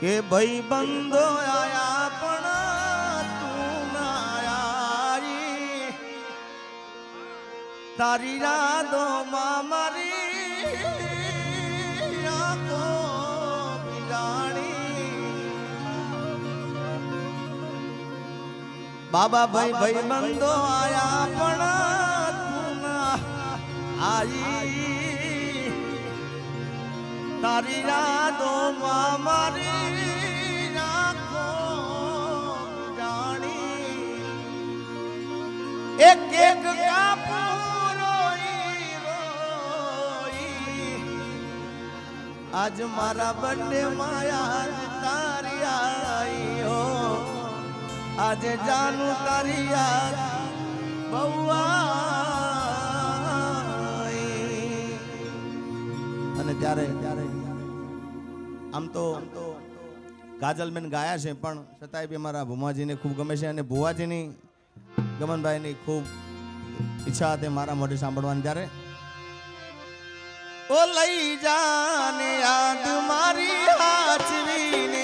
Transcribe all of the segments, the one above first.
કે ભાઈ બંધો આયા પણ તું ના આઈ તારી રાધો માં મારી આંખો બાબા ભાઈ ભાઈ બંધો આયા પણ તું ના આઈ તારી રાધો માં મારી એક એક આજ મારા બંને માયા તારી આઈ હો. આજે જાનું તારી યાદ બહુ અને ત્યારે ત્યારે આમ તો કાજલબેન ગાયા છે, પણ છતાંય બી મારા ભુમાજીને ખૂબ ગમે છે અને ભુવાજીની ગમનભાઈની ખૂબ ઈચ્છા હતી મારા મોઢે સાંભળવાની ત્યારે ઓ લઈ જાને યાદ મારી હાચવીને,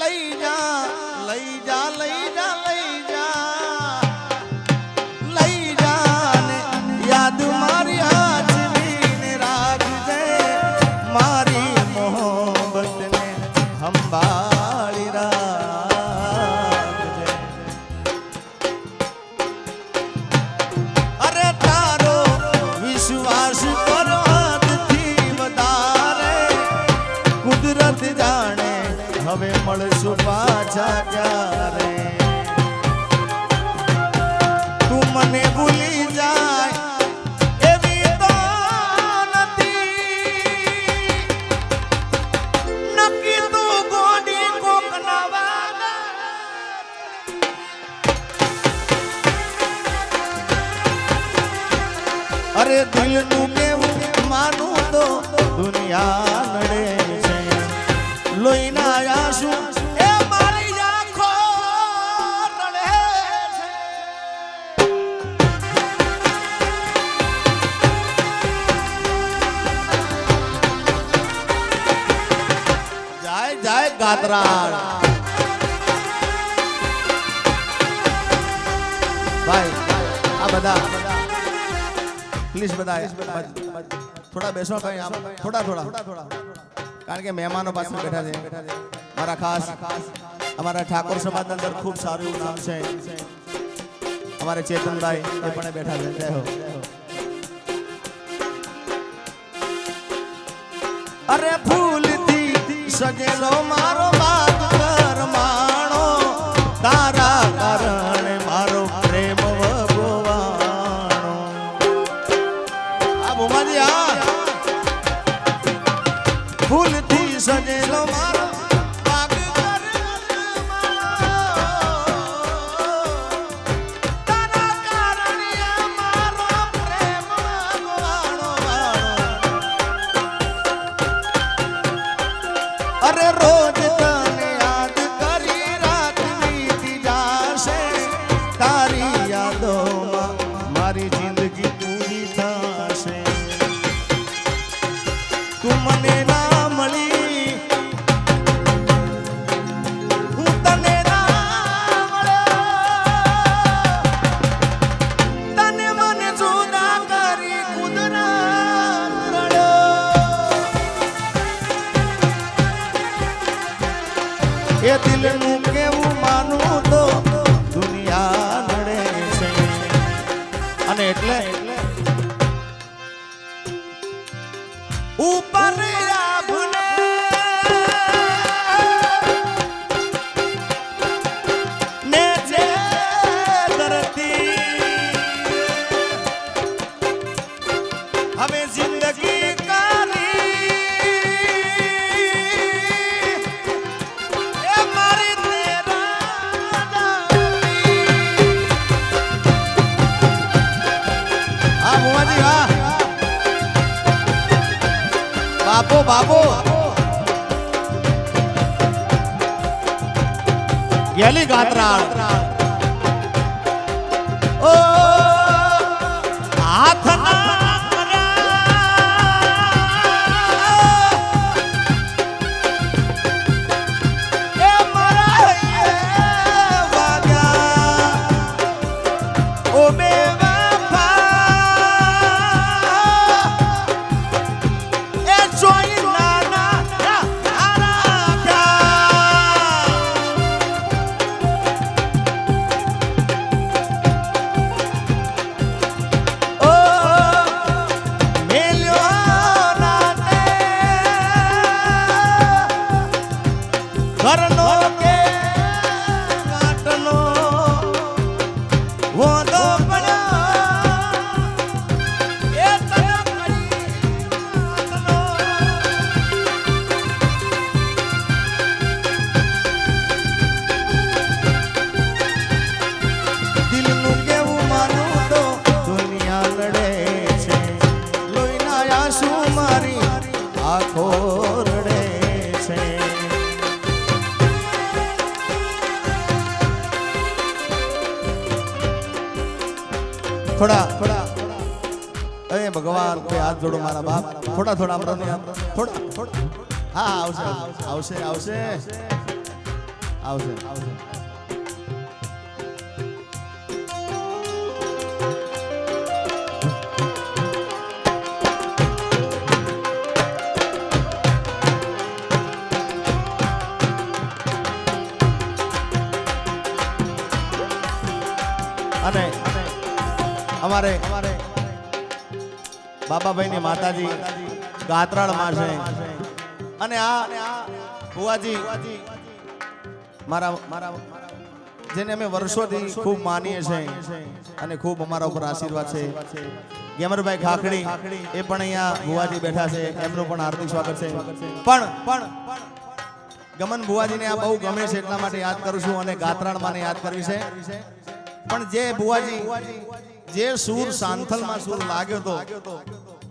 લઈ જા લઈ જા, લઈ અરે દિલનું કેવું માનું તો દુનિયા નડે છે. લોહીના આંસુ એ જાય જાય ગાતરાળ ભાઈ, આ બધા પ્લીઝ બધા થોડા બેસો કઈ આમ. થોડા થોડા. કારણ કે મહેમાનો પાસે બેઠા છે. મારા ખાસ અમારા ઠાકોર સમાજના અંદર ખૂબ સારું એવું નામ છે. અમારે ચેતનભાઈ એ પણ બેઠા છે. જય હો. અરે ફૂલથી સગેલો મારો બાગ એ દિલનું કેવું માનું તો દુનિયા નડે છે. અને એટલે બાપો બાપો. ગેલી ગાત્રા ઓ થોડા અરે ભગવાન, કોઈ હાથ જોડો મારા બાપ. થોડા થોડા આપણે થોડા થોડા. હા આવશે આવશે આવશે આવશે. આવશે. અમારે અમારે બાબાભાઈની માતાજી ગાત્રાળમાં છે અને આ ભુવાજી મારા મારા જેને અમે વર્ષોથી ખૂબ માનીએ છીએ અને ખૂબ અમારા ઉપર આશીર્વાદ છે. ગેમરભાઈ ખાખડી એ પણ અહીંયા ભુવાજી બેઠા છે. એમનું પણ હાર્દિક સ્વાગત છે. પણ પણ ગમન ભુવાજીને આ બહુ ગમે છે એટલા માટે યાદ કરું છું અને ગાત્રાળ માને યાદ કરવી છે. પણ જે ભુવાજી જે સૂર સાંથલમાં સૂર લાગ્યો તો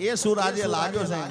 એ સૂર આજે લાગ્યો છે.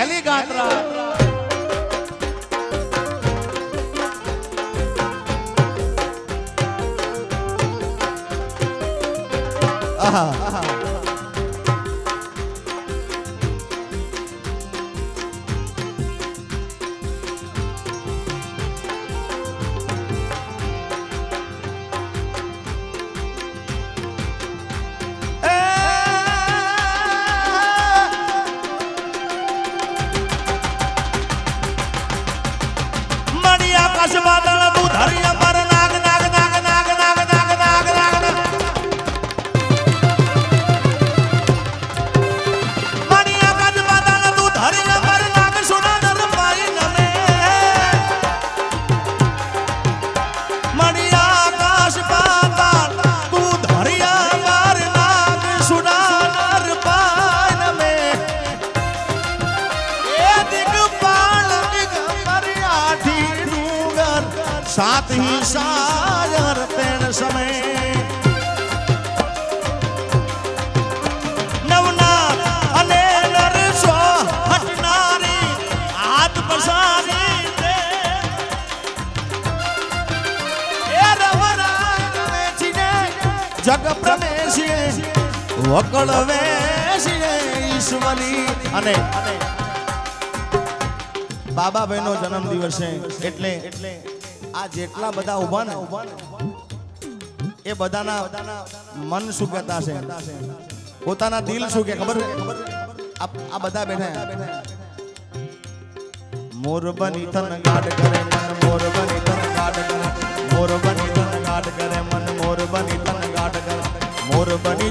હેલી ગાત્રા આહા আকাশ বাদাল দুধারিয়া વકળ વેશીએ ઈશ્વરી અને બાબાભાઈનો જન્મ દિવસ છે એટલે એટલે આ જેટલા બધા ઊભા ને, એ બધાના મન શું કહેતા છે પોતાના દિલ શું કે, ખબર? આ બધા બેઠા મોર બની તન ગાડ કરે મોર બની તન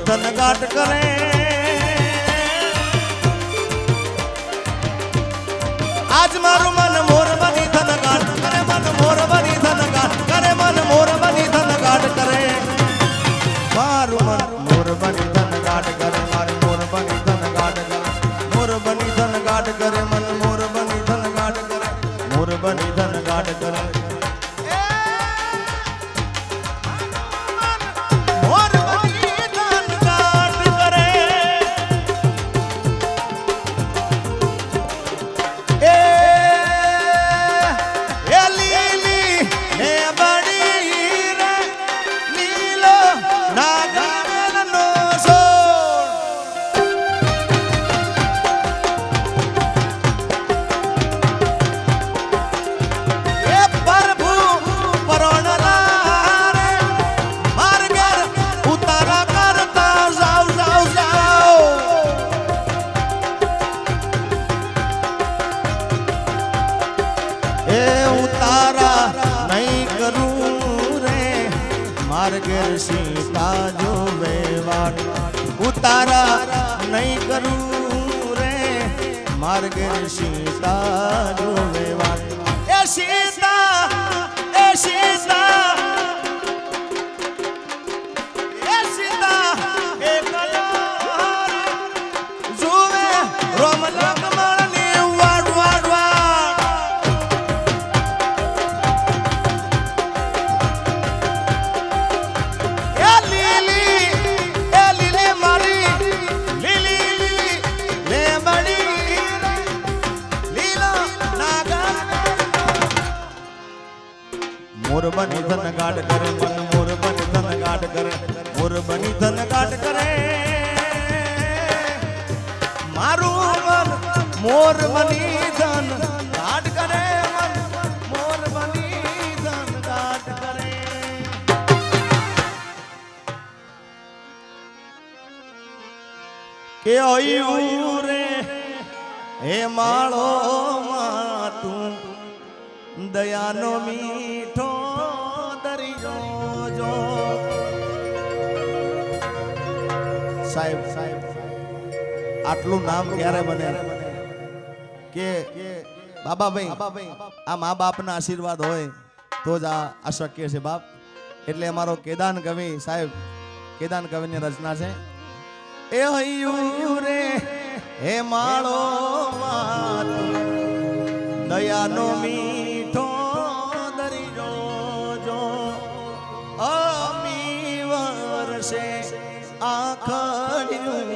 ગાડ કરે. આજ મારું મન મોર બની ધન ગાટ કરે, મન મોર બની ધન ગાટ કરે, મન મોર બની ધન ગાટ કરે. મારું મન મોર બની ધન ગાટ કરે, મારું મોર બની ધન ગાટ કરે. મોર બની ધન ગાટ કરે, મન મોર બની ધન ગાટ કરે મોર બની ધન ગાટ કરે. ઉતારા નહીં કરું રે. માર્ગ સીતા જોવે વાટ એ સીતા એ સીતા. મોર બની ધન ગાઢ કરે, મન મોર બની ધન ગાઢ કરે મોર બની ધન ગાઢ કરે. મારું મન મોર બની ધન ગાઢ કરે, મન મોર બની ધન રે, હે માળો માં તું દયાનો મીઠો સાહેબ સાહેબ આટલું નામ ક્યારે બને? કે બાબાભાઈ, આ મા બાપના આશીર્વાદ હોય તો જ આ અશક્ય છે બાપ. એટલે અમારો કેદાન કવિ સાહેબ, કેદાન કવિની રચના છે. એ હૈયું રે, હે માળો દયાનો મીઠો આખડ્યું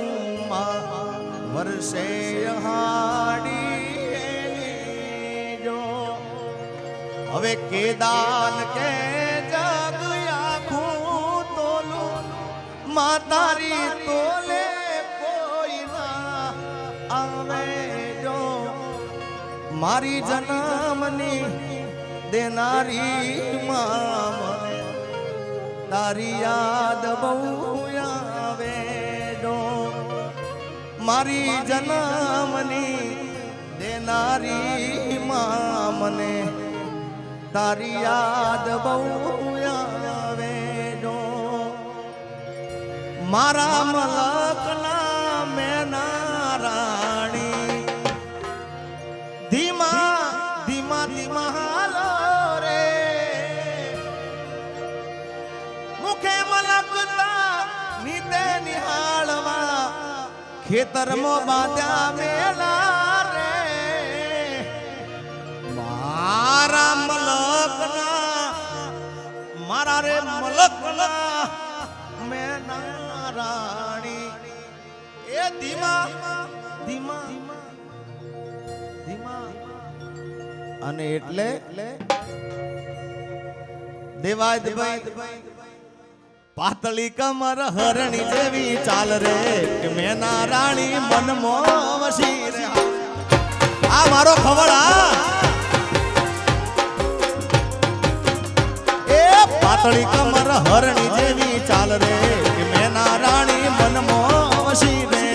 માં વર્ષે હાડી જો હવે કેદાન કે જગ આખું તોલું માતારી તોલે કોઈ ના આવે જો મારી જન્મની દેનારી માં મને તારી યાદ બહુ મારી જન્મની દેનારી માં મને તારી યાદ બહુ આવે જો. મારા મલકના મેના રાણી. ધીમા ધીમા ધીમા હાલો રે. મુખે મલકતા, નીતે નિહાળવા ખેતરમાં બાંધ્યા મેલા રે. મારા મલકના, મારા રે મલકના, મેના રાણી. એ ધીમા ધીમા ધીમા. અને એટલે દેવાયતભાઈ પાતળી કમર હરણી જેવી ચાલ રે, કે મેના રાણી મનમાં વસી રે. આ મારો ખવડા. એ પાતળી કમર હરણી જેવી ચાલ રે, કે મેના રાણી મનમાં વસી રે.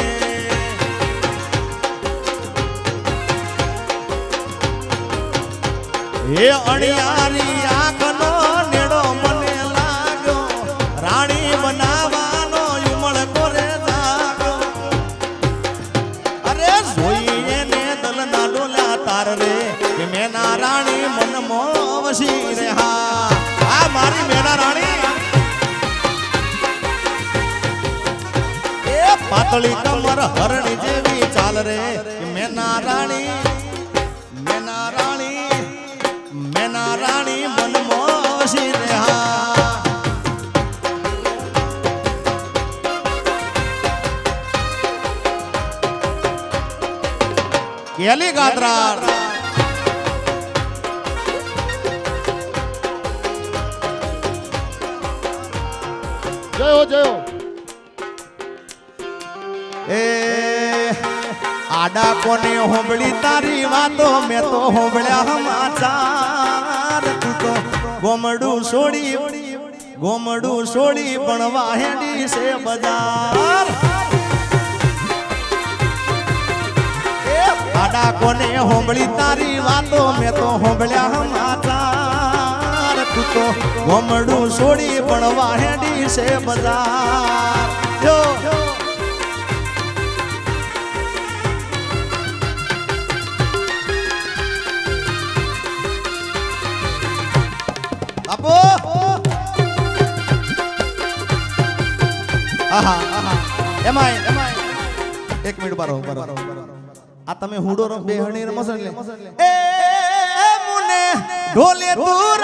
એ અણિયારી વસી રે હા આ મારી મેના રાણી એ પાતળી કમર હરણી જેવી ચાલ રે મેના રાણી કેલી ગાત્રા જય, જયો. એ આડા કોને હોંભળી તારી વાતો, મેં તો હોંભળ્યા સમાચાર. તું તો ગોમડું છોડી ગોમડું છોડી પણ વાહેડી છે બજાર. આડા કોને હોંભળી તારી વાતો, મેં તો હોંભળ્યા સમાચાર. તો ગોમડું છોડી પણ વાહેડી છે બજાર. એક મિનિટ બારો બારો આ તમે હુડો રમ બેહણી રમો એટલે. એ મુને, ઢોલે તું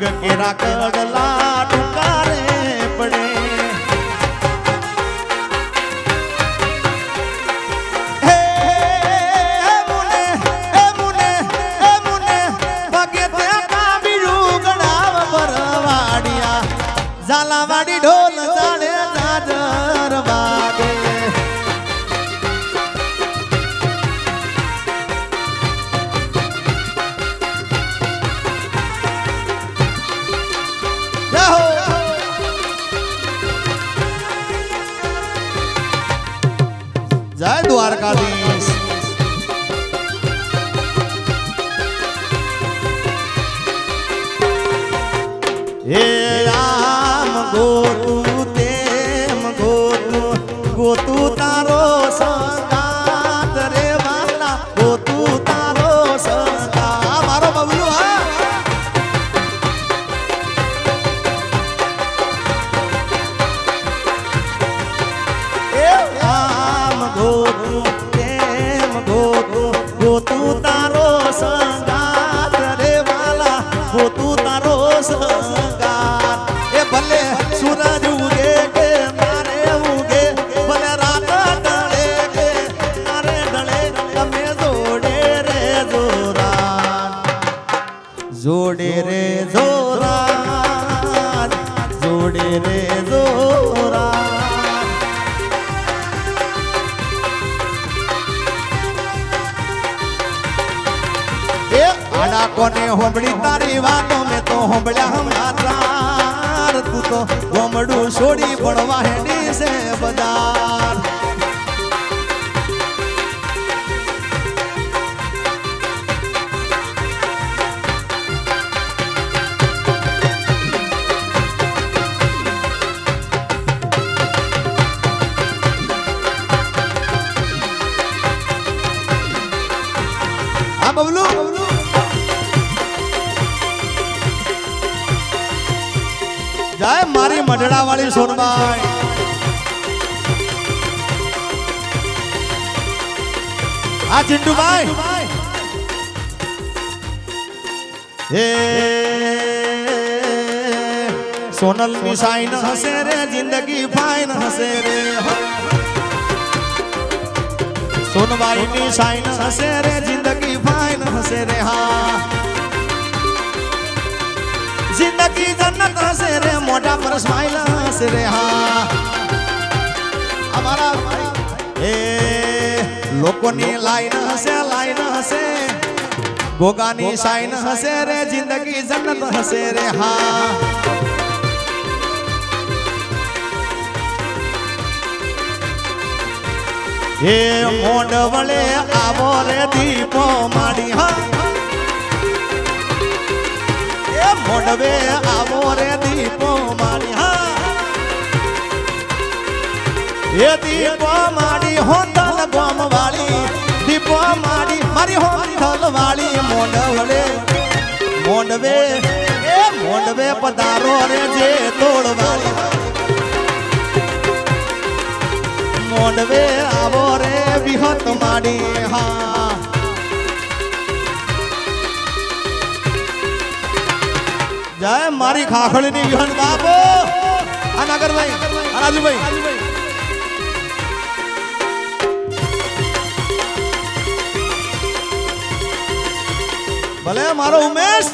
પગ કેરા કડલા ટુકારે પડે. ઝાલાવાડી ઢોલ મેં તો હોંભળ્યા હમણાં તું તો ગોમડું છોડી ભણવા હેડી છે બજાર. બબલુ? મઢડા વાળી સોનબાઈ. આ ચિંટુભાઈ. હે સોનલની સાઈન હસે રે, જિંદગી ફાઈન હશે રે સોનબાઈ ની સાઈન હસે રે, જિંદગી ફાઈન હશે રે, હા. જિંદગી જન્નત હશે રે મોઢા પર સ્માઈલ હશે રે હા અમારા એ લોકોની લાઈન હશે લાઈન હશે ગોગાની સાઈન હશે રે જિંદગી જન્નત હશે રે હા એ મોંડ વળે આવો રે દીપો માડી હા મોડવે આવો રે દીપો મારી, હા. એ દીપો મારી તન ગોમ વાળી દીપો મારી મારી થલ વાળી મોડવડે મોડવે એ મોડવે પધારો રે જે તોડ મોડવે આવો રે વિહત માડી હા. જય મારી ખાખડીની વિહન બાપો આ નાગરભાઈ આ રાજુભાઈ. ભલે મારો ઉમેશ.